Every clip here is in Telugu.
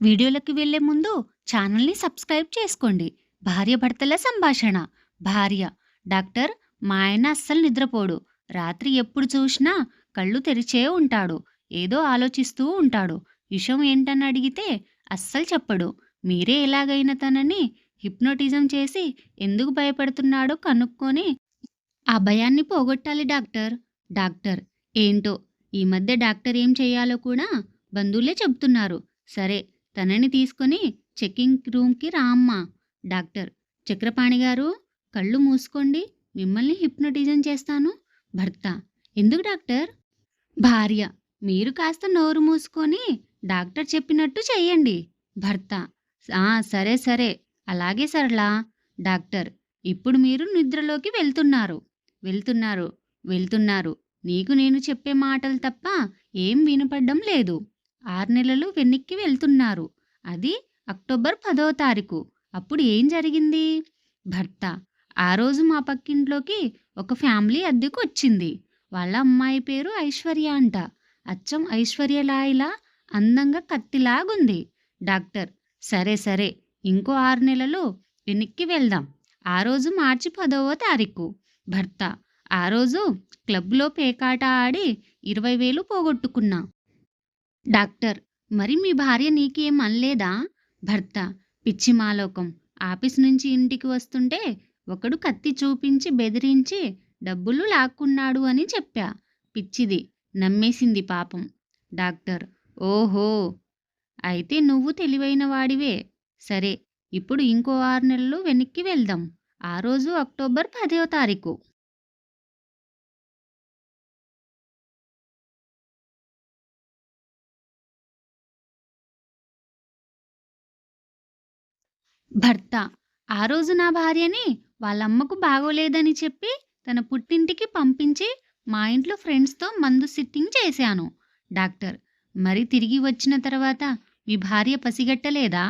వీడియోలోకి వెళ్ళే ముందు ఛానల్ని సబ్స్క్రైబ్ చేసుకోండి. భార్యాభర్తల సంభాషణ. భార్య డాక్టర్ మా ఆయన అస్సలు నిద్రపోడు. రాత్రి ఎప్పుడు చూసినా కళ్ళు తెరిచే ఉంటాడు. ఏదో ఆలోచిస్తూ ఉంటాడు. విషయం ఏంటని అడిగితే అస్సలు చెప్పడు. మీరే ఎలాగైనా తనని హిప్నోటిజం చేసి ఎందుకు భయపడుతున్నాడో కనుక్కొని ఆ భయాన్ని పోగొట్టాలి డాక్టర్. డాక్టర్ ఏంటో? ఈ మధ్య డాక్టర్ ఏం చేయాలో కూడా బంధువులే చెబుతున్నారు. సరే తనని తీసుకొని చెకింగ్ రూమ్కి రా డాక్టర్. చక్రపాణి గారు కళ్ళు మూసుకోండి మిమ్మల్ని హిప్నోటిజం చేస్తాను. భర్త. ఎందుకు డాక్టర్? భార్య. మీరు కాస్త నోరు మూసుకొని డాక్టర్ చెప్పినట్టు చెయ్యండి. భర్త. సరే సరే. అలాగే సరళా. డాక్టర్. ఇప్పుడు మీరు నిద్రలోకి వెళ్తున్నారు. వెళ్తున్నారు. వెళ్తున్నారు. నీకు నేను చెప్పే మాటలు తప్ప ఏం వినపడ్డం లేదు. ఆరు నెలలు వెనక్కి వెళ్తున్నారు. అది అక్టోబర్ పదో తారీఖు. అప్పుడు ఏం జరిగింది? భర్త ఆ రోజు మా పక్కింట్లోకి ఒక ఫ్యామిలీ అద్దెకు వచ్చింది. వాళ్ళ అమ్మాయి పేరు ఐశ్వర్య అంట. అచ్చం ఐశ్వర్యలాయిలా అందంగా కత్తిలాగుంది. డాక్టర్ సరే సరే ఇంకో ఆరు నెలలు వెనక్కి వెళ్దాం. ఆ రోజు మార్చి పదవ తారీఖు. భర్త ఆ రోజు క్లబ్లో పేకాట ఆడి ఇరవై వేలు పోగొట్టుకున్నా. డాక్టర్ మరి మీ భార్య నీకేం అనలేదా? భర్త పిచ్చి మాలోకం. ఆఫీస్ నుంచి ఇంటికి వస్తుంటే ఒకడు కత్తి చూపించి బెదిరించి డబ్బులు లాక్కున్నాడు అని చెప్పా. పిచ్చిది నమ్మేసింది పాపం. డాక్టర్ ఓహో అయితే నువ్వు తెలివైన వాడివే. సరే ఇప్పుడు ఇంకో ఆరు నెలలు వెనక్కి వెళ్దాం. ఆ రోజు అక్టోబర్ పదో తారీఖు. భర్త ఆ రోజు నా భార్యని వాళ్ళమ్మకు బాగోలేదని చెప్పి తన పుట్టింటికి పంపించి మా ఇంట్లో ఫ్రెండ్స్తో మందు సిట్టింగ్ చేశాను. డాక్టర్ మరి తిరిగి వచ్చిన తర్వాత మీ భార్య పసిగట్టలేదా?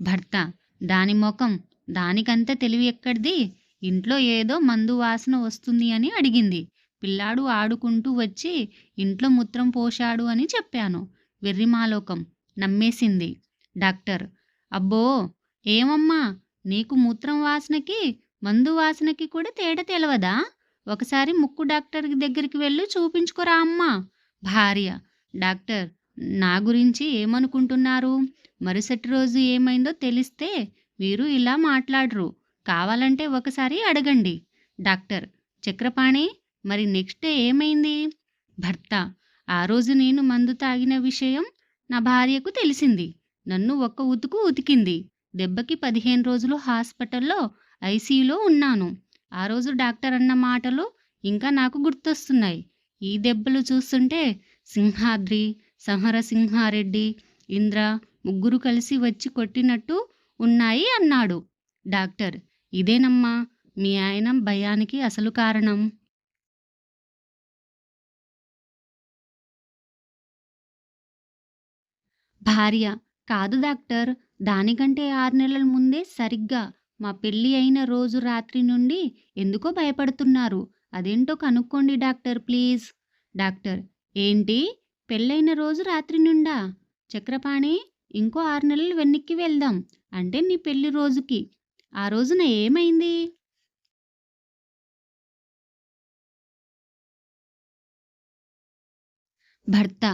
భర్త దాని ముఖం దానికంత తెలివి ఎక్కడిది? ఇంట్లో ఏదో మందు వాసన వస్తుంది అని అడిగింది. పిల్లాడు ఆడుకుంటూ వచ్చి ఇంట్లో మూత్రం పోశాడు అని చెప్పాను. వెర్రిమాలోకం నమ్మేసింది. డాక్టర్ అబ్బో! ఏమమ్మా నీకు మూత్రం వాసనకి మందు వాసనకి కూడా తేడా తెలవదా? ఒకసారి ముక్కు డాక్టర్ దగ్గరికి వెళ్ళి చూపించుకోరా అమ్మా. భార్య డాక్టర్ నా గురించి ఏమనుకుంటున్నారు? మరుసటి రోజు ఏమైందో తెలిస్తే మీరు ఇలా మాట్లాడరు. కావాలంటే ఒకసారి అడగండి. డాక్టర్ చక్రపాణి మరి నెక్స్ట్ ఏమైంది? భర్త ఆ రోజు నేను మందు తాగిన విషయం నా భార్యకు తెలిసింది. నన్ను ఒక్క ఉతుకు ఉతికింది. దెబ్బకి పదిహేను రోజులు హాస్పిటల్లో ఐసీయూలో ఉన్నాను. ఆ రోజు డాక్టర్ అన్న మాటలు ఇంకా నాకు గుర్తొస్తున్నాయి. ఈ దెబ్బలు చూస్తుంటే సింహాద్రి సంహర సింహారెడ్డి ఇంద్ర ముగ్గురు కలిసి వచ్చి కొట్టినట్టు ఉన్నాయి అన్నాడు డాక్టర్. ఇదేనమ్మా మీ ఆయన భయానికి అసలు కారణం? భార్య కాదు డాక్టర్. దానికంటే ఆరు నెలల ముందే సరిగ్గా మా పెళ్ళి అయిన రోజు రాత్రి నుండి ఎందుకో భయపడుతున్నారు. అదేంటో కనుక్కోండి డాక్టర్ ప్లీజ్. డాక్టర్ ఏంటి? పెళ్ళైన రోజు రాత్రి నుండా? చక్రపాణి ఇంకో ఆరు నెలలు వెనక్కి వెళ్దాం. అంటే నీ పెళ్ళి రోజుకి. ఆ రోజున ఏమైంది? భర్త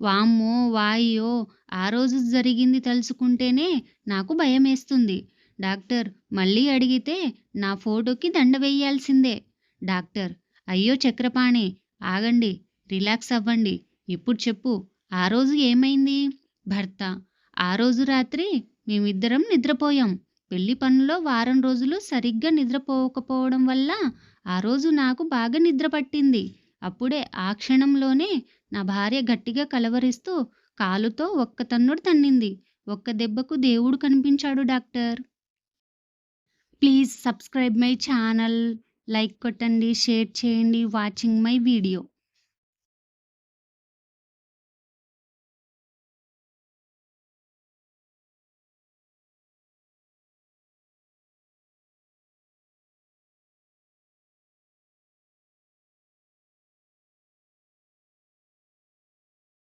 వామ్మో వాయో ఆ రోజు జరిగింది తలుచుకుంటేనే నాకు భయమేస్తుంది. డాక్టర్ మళ్ళీ అడిగితే నా ఫోటోకి దండ వేయాల్సిందే. డాక్టర్ అయ్యో చక్రపాణి ఆగండి రిలాక్స్ అవ్వండి ఇప్పుడు చెప్పు ఆ రోజు ఏమైంది? భర్త ఆ రోజు రాత్రి మేమిద్దరం నిద్రపోయాం. పెళ్ళి పనులో వారం రోజులు సరిగ్గా నిద్రపోకపోవడం వల్ల ఆ రోజు నాకు బాగా నిద్ర పట్టింది. అప్పుడే ఆ క్షణంలోనే నా భార్య గట్టిగా కలవరిస్తూ కాలుతో ఒక్క తన్నుడు తన్నింది. ఒక్క దెబ్బకు దేవుడు కనిపించాడు doctor. Please subscribe my channel like కొట్టండి షేర్ చేయండి వాచింగ్ మై వీడియో.